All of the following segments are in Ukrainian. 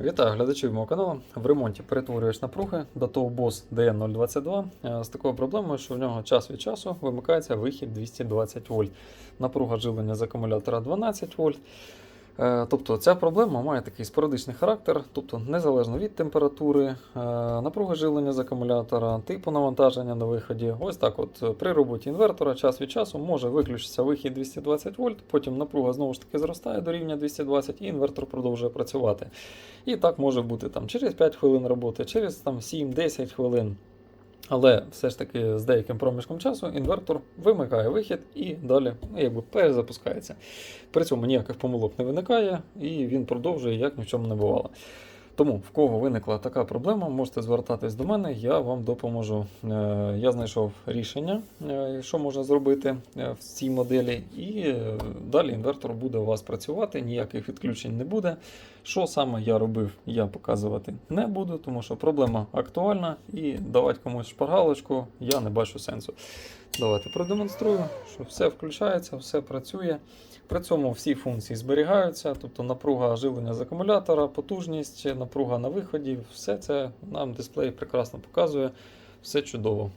Вітаю глядачів мого каналу. В ремонті перетворюєш напруги до того BOSS DN022 е, з такою проблемою, що в нього час від часу вимикається вихід 220 вольт. Напруга живлення з акумулятора 12 вольт. Е, Тобто ця проблема має такий спорадичний характер, тобто незалежно від температури, е, напруги живлення з акумулятора, типу навантаження на виході. Ось так, от е, при роботі інвертора час від часу може виключитися вихід 220 вольт, потім напруга знову ж таки зростає до рівня 220 і інвертор продовжує працювати. І так може бути там через 5 хвилин роботи, через там 7-10 хвилин. Але все ж таки з деяким проміжком часу інвертор вимикає вихід і далі ну, якби перезапускається. При цьому ніяких помилок не виникає, і він продовжує, як ні в чому не бувало. Тому, в кого виникла така проблема, можете звертатись до мене, я вам допоможу. Е, Я знайшов рішення, е, що можна зробити е, в цій моделі, і далі інвертор буде у вас працювати, ніяких відключень не буде. Що саме я робив, я показувати не буду, тому що проблема актуальна і давати комусь шпаргалочку я не бачу сенсу. Давайте продемонструю, що все включається, все працює. При цьому всі функції зберігаються, тобто напруга живлення з акумулятора, потужність, напруга на виході, все це нам дисплей прекрасно показує, все чудово.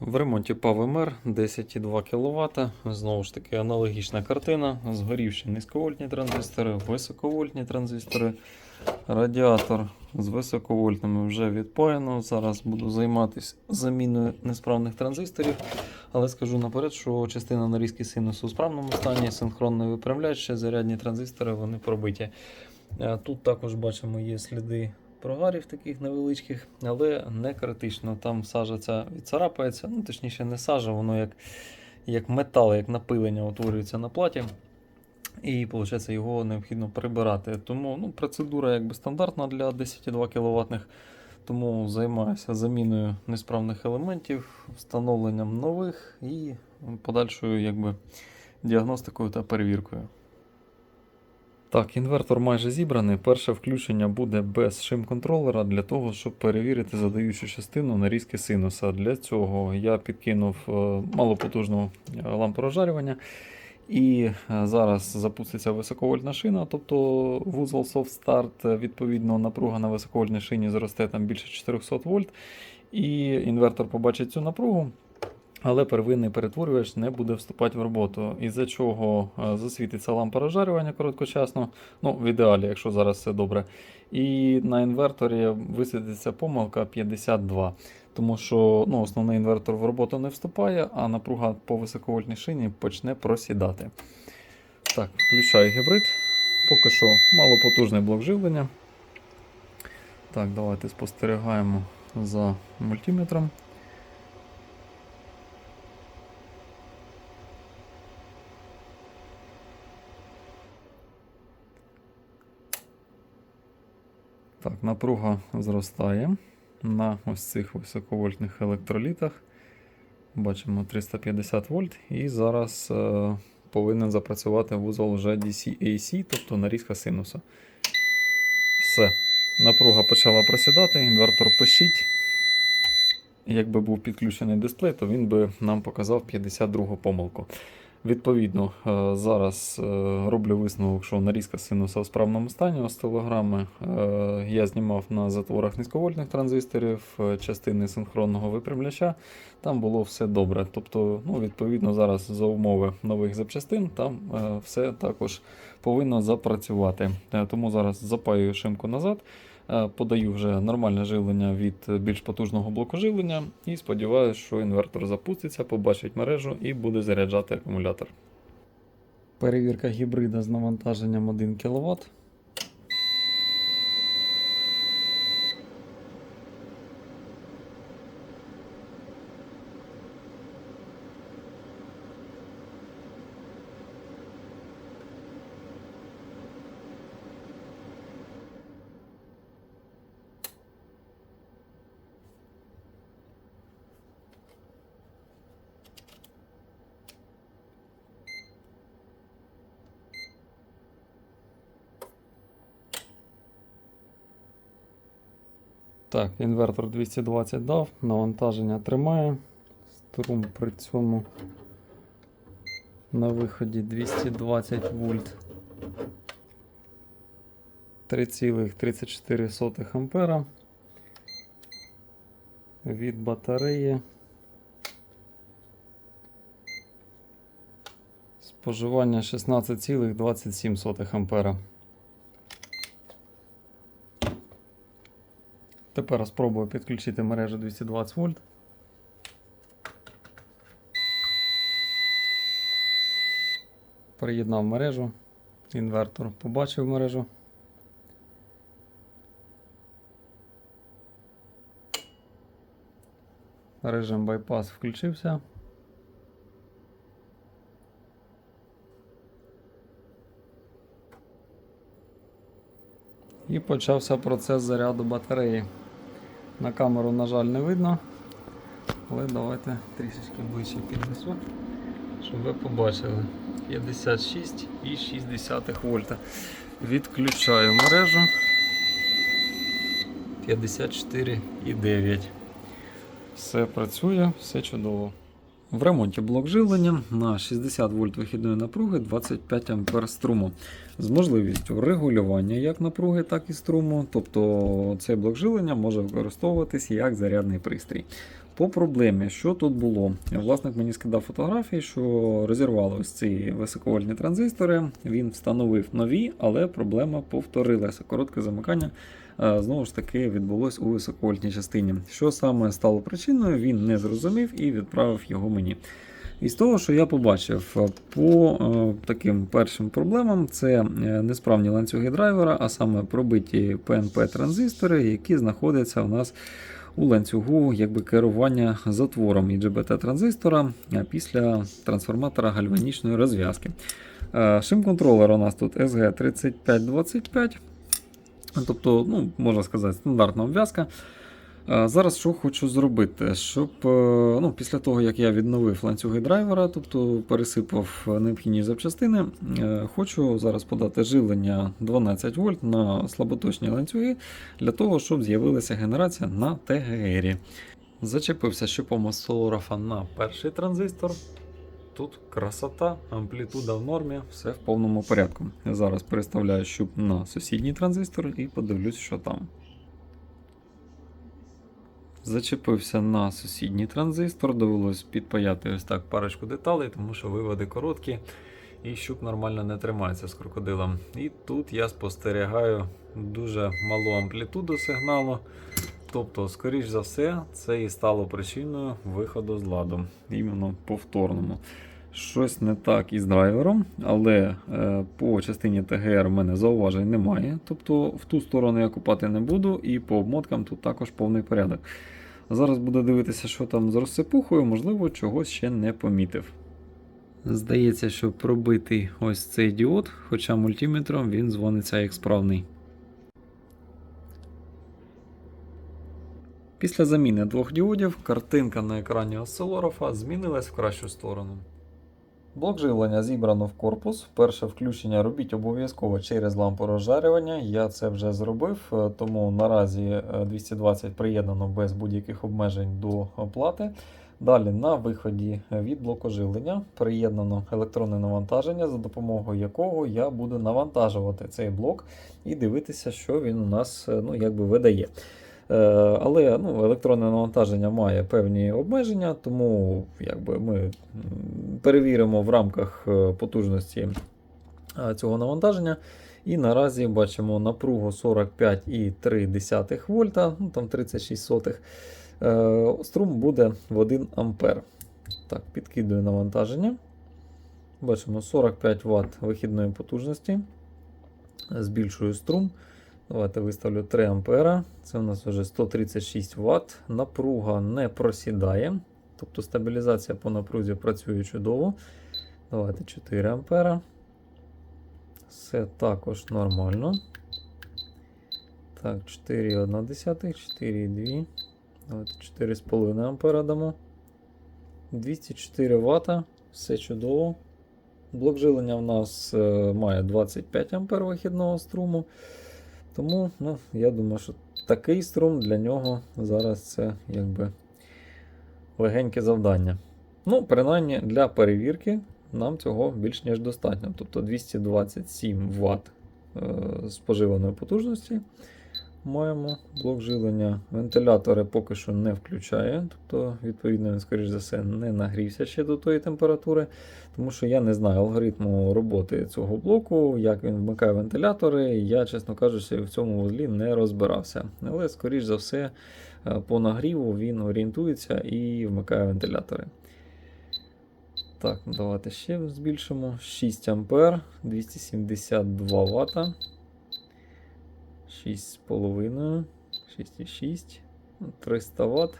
В ремонті PAV-MR 10,2 кВт. Знову ж таки аналогічна картина. Згорівші низьковольтні транзистори, високовольтні транзистори, радіатор з високовольтними вже відпаяно. Зараз буду займатися заміною несправних транзисторів. Але скажу наперед, що частина нарізки синусу у справному стані, синхронний виправляч, зарядні транзистори вони пробиті. Е, Тут також бачимо є сліди прогарів таких невеличких, але не критично. Там сажа ця відцарапається, ну точніше не сажа, воно як, як метал, як напилення утворюється на платі. І виходить, його необхідно прибирати. Тому ну, процедура якби стандартна для 10,2 кВт. Тому займаюся заміною несправних елементів, встановленням нових і подальшою якби, діагностикою та перевіркою. Так, інвертор майже зібраний. Перше включення буде без шим-контролера для того, щоб перевірити задаючу частину нарізки синуса. Для цього я підкинув е, малопотужну е, лампу розжарювання. І е, зараз запуститься високовольтна шина, тобто вузол Soft Start, відповідно, напруга на високовольтній шині зросте там більше 400 вольт. І інвертор побачить цю напругу, але первинний перетворювач не буде вступати в роботу. Із-за чого е, засвітиться лампа розжарювання короткочасно, ну в ідеалі, якщо зараз все добре. І на інверторі висвітиться помилка 52. Тому що ну, основний інвертор в роботу не вступає, а напруга по високовольтній шині почне просідати. Так, включаю гібрид. Поки що малопотужний блок живлення. Так, давайте спостерігаємо за мультиметром. Так, напруга зростає на ось цих високовольтних електролітах. Бачимо 350 вольт. І зараз е, повинен запрацювати вузол вже DC-AC, тобто нарізка синуса. Все. Напруга почала просідати, інвертор пишіть. Якби був підключений дисплей, то він би нам показав 52 помилку. Відповідно, е, зараз е, роблю висновок, що нарізка синуса в справному стані осцилограми. Е, Я знімав на затворах низьковольтних транзисторів, частини синхронного випрямляча. Там було все добре. Тобто, ну, відповідно, зараз за умови нових запчастин там все також повинно запрацювати. Тому зараз запаюю шимку назад. Е, Подаю вже нормальне живлення від більш потужного блоку живлення і сподіваюся, що інвертор запуститься, побачить мережу і буде заряджати акумулятор. Перевірка гібрида з навантаженням 1 кВт. Так, інвертор 220 дав, навантаження тримає. Струм при цьому на виході 220 вольт. 3,34 ампера від батареї. Споживання 16,27 ампера. Тепер спробую підключити мережу 220 вольт. Приєднав мережу, інвертор побачив мережу. Режим байпас включився. І почався процес заряду батареї. На камеру, на жаль, не видно. Але давайте трішечки ближче піднесу, щоб ви побачили. 56,6 вольта. Відключаю мережу. 54,9. Все працює, все чудово. В ремонті блок живлення на 60 вольт вихідної напруги 25 ампер струму з можливістю регулювання як напруги, так і струму. Тобто цей блок живлення може використовуватись як зарядний пристрій. По проблемі, що тут було? Власник мені скидав фотографії, що розірвали ось ці високовольтні транзистори. Він встановив нові, але проблема повторилася. Коротке замикання знову ж таки відбулось у високовольтній частині. Що саме стало причиною, він не зрозумів і відправив його мені. І з того, що я побачив по е, таким першим проблемам, це е, несправні ланцюги драйвера, а саме пробиті PNP-транзистори, які знаходяться у нас у ланцюгу якби, керування затвором IGBT транзистора е, після трансформатора гальванічної розв'язки. Е, Шим-контролер у нас тут SG3525, тобто, ну, можна сказати, стандартна обв'язка. Е, Зараз що хочу зробити, щоб е, ну, після того, як я відновив ланцюги драйвера, тобто пересипав необхідні запчастини, е, хочу зараз подати живлення 12 вольт на слаботочні ланцюги для того, щоб з'явилася генерація на ТГРі. Зачепився щупом осцилографа на перший транзистор. Тут красота, амплітуда в нормі, все в повному порядку. Я зараз переставляю щуп на сусідній транзистор і подивлюсь, що там. Зачепився на сусідній транзистор, довелось підпаяти ось так парочку деталей, тому що виводи короткі і щуп нормально не тримається з крокодилом. І тут я спостерігаю дуже малу амплітуду сигналу. Тобто, скоріш за все, це і стало причиною виходу з ладу, іменно повторному. Щось не так із драйвером, але е, по частині ТГР в мене зауважень немає. Тобто в ту сторону я купати не буду, і по обмоткам тут також повний порядок. Зараз буду дивитися, що там з розсипухою, можливо, чогось ще не помітив. Здається, що пробитий ось цей діод, хоча мультиметром він дзвониться як справний. Після заміни двох діодів картинка на екрані осцилографа змінилась в кращу сторону. Блок живлення зібрано в корпус. Перше включення робіть обов'язково через лампу розжарювання. Я це вже зробив, е, тому наразі е, 220 приєднано без будь-яких обмежень до оплати. Далі на виході від блоку живлення приєднано електронне навантаження, за допомогою якого я буду навантажувати цей блок і дивитися, що він у нас е, ну, якби видає. Е, Але ну, електронне навантаження має певні обмеження, тому якби, ми перевіримо в рамках е, потужності е, цього навантаження. І наразі бачимо напругу 45,3 вольта, ну, там 36 сотих. Струм буде в 1 ампер. Так, підкидую навантаження. Бачимо 45 Вт вихідної потужності. Збільшую струм. Давайте виставлю 3 ампера. Це у нас вже 136 Вт. Напруга не просідає. Тобто стабілізація по напрузі працює чудово. Давайте 4 ампера. Все також нормально. Так, 4,1, 4,2. Давайте 4,5 ампера дамо. 204 Вт. Все чудово. Блок жилення в нас е, має 25 ампер вихідного струму. Тому ну, я думаю, що такий струм для нього зараз це якби легеньке завдання. Ну, принаймні для перевірки нам цього більш ніж достатньо. Тобто 227 Вт е, споживаної потужності. Маємо блок живлення. Вентилятори поки що не включає, тобто, відповідно, він, скоріш за все, не нагрівся ще до тої температури, тому що я не знаю алгоритму роботи цього блоку, як він вмикає вентилятори. Я, чесно кажучи, в цьому вузлі не розбирався. Але, скоріш за все, е, по нагріву він орієнтується і вмикає вентилятори. Так, ну, давайте ще збільшимо. 6 А, 272 Вт. 6,5, 6,6, 300 Вт.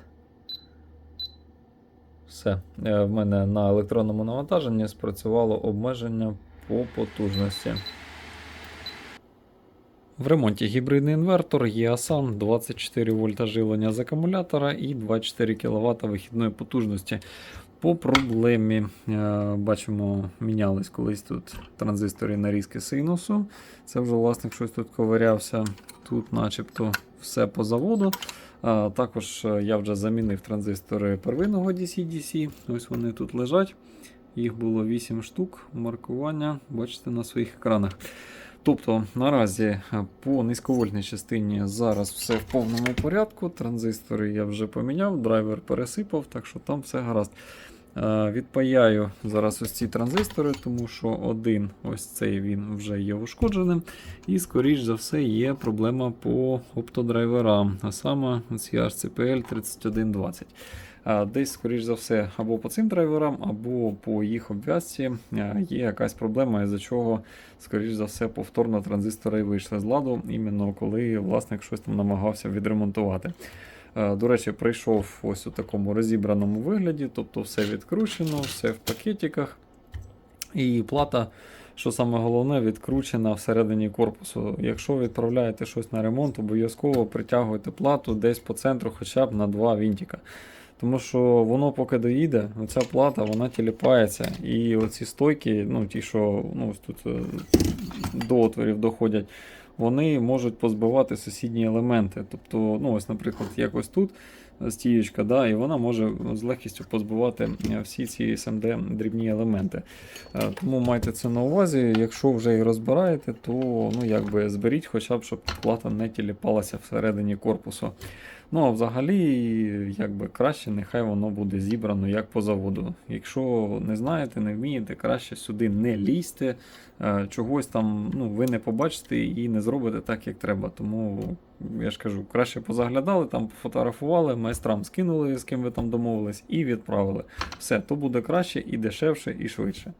Все. Е, В мене на електронному навантаженні спрацювало обмеження по потужності. В ремонті гібридний інвертор EASAN 24 вольта живлення з акумулятора і 24 кВт вихідної потужності. По проблемі е, бачимо, мінялись колись тут транзистори нарізки синусу. Це вже власник щось тут ковирявся. Тут, начебто, все по заводу. Також е, я вже замінив транзистори первинного DC-DC. Ось вони тут лежать. Їх було 8 штук. Маркування бачите на своїх екранах. Тобто наразі е, по низьковольтній частині зараз все в повному порядку. Транзистори я вже поміняв, драйвер пересипав, так що там все гаразд. Е, Відпаяю зараз ось ці транзистори, тому що один ось цей він вже є ушкодженим. І, скоріш за все, є проблема по оптодрайверам, а саме ці HCPL 3120. Е, Десь, скоріш за все, або по цим драйверам, або по їх обв'язці е, є якась проблема, із-за чого, скоріш за все, повторно транзистори вийшли з ладу, іменно коли власник щось там намагався відремонтувати. Е, До речі, прийшов ось у такому розібраному вигляді, тобто все відкручено, все в пакетиках. І плата, що саме головне, відкручена всередині корпусу. Якщо відправляєте щось на ремонт, обов'язково притягуйте плату десь по центру, хоча б на два вінтика. Тому що воно поки доїде, оця плата вона тіліпається. І оці стойки, ну ті, що ну, тут е, до отворів доходять, вони можуть позбивати сусідні елементи. Тобто, ну ось, наприклад, якось тут стіючка, да, і вона може з легкістю позбивати е, всі ці SMD дрібні елементи. Е, Тому майте це на увазі. Якщо вже і розбираєте, то ну, якби зберіть, хоча б щоб плата не тіліпалася всередині корпусу. Ну, а взагалі, якби краще, нехай воно буде зібрано як по заводу. Якщо не знаєте, не вмієте, краще сюди не лізьте, е, чогось там ну, ви не побачите і не зробите так, як треба. Тому я ж кажу, краще позаглядали, там пофотографували, майстрам скинули, з ким ви там домовились, і відправили. Все, то буде краще і дешевше, і швидше.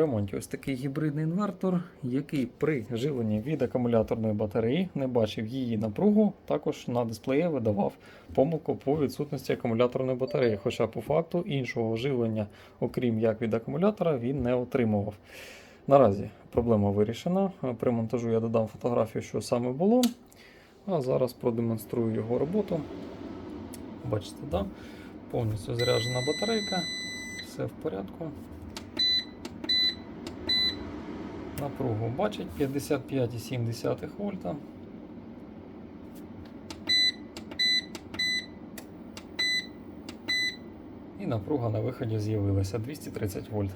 Ремонті ось такий гібридний інвертор, який при живленні від акумуляторної батареї не бачив її напругу, також на дисплеї видавав помилку по відсутності акумуляторної батареї. Хоча по факту іншого живлення, окрім як від акумулятора, він не отримував. Наразі проблема вирішена. При монтажу я додам фотографію, що саме було. А зараз продемонструю його роботу. Бачите, да? повністю заряджена батарейка, все в порядку. Напругу бачить 55,7 вольта. І напруга на виході з'явилася 230 вольт.